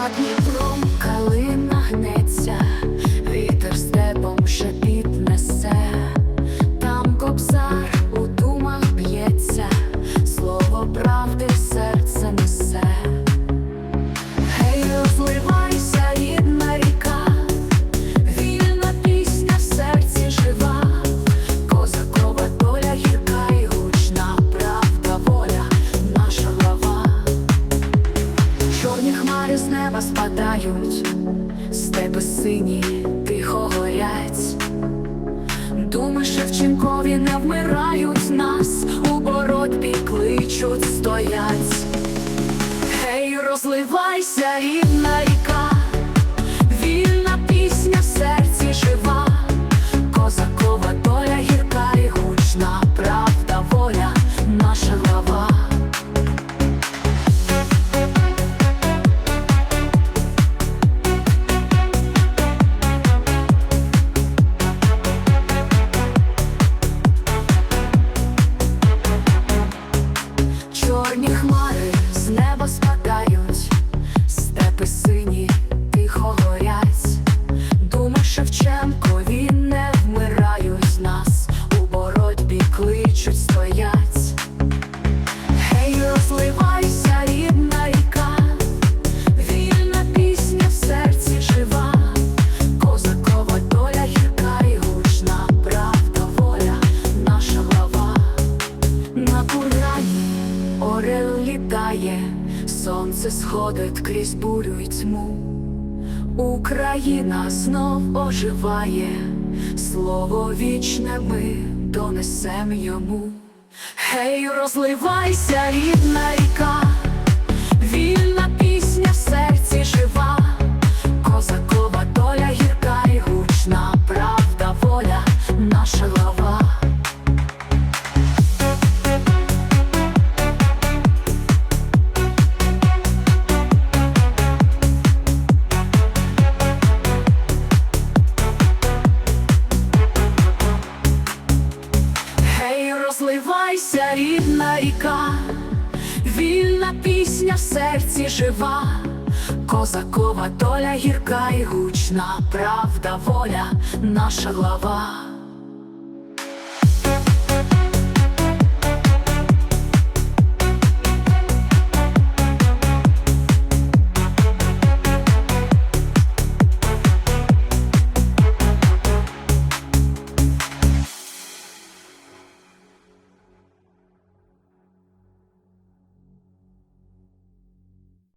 not me хмари з неба спадають, степи сині тихо горять, думи Шевченкові не вмирають нас, у боротьбі кличуть, стоять. Гей, розливайся, рідна. Чорні хмари з неба спадають, степи сині тихо горять. Думи Шевченкові не вмирають нас, у боротьбі кличуть, орел літає, сонце сходить крізь бурю й тьму. Україна знов оживає, слово вічне ми донесем йому. Гей, розливайся, рідна ріка, вільна пісня в серці жива, козакова доля гірка і гучна, правда, воля, наша глава. Розливайся, рідна ріка, вільна пісня в серці жива, козакова доля гірка і гучна, правда, воля, наша глава.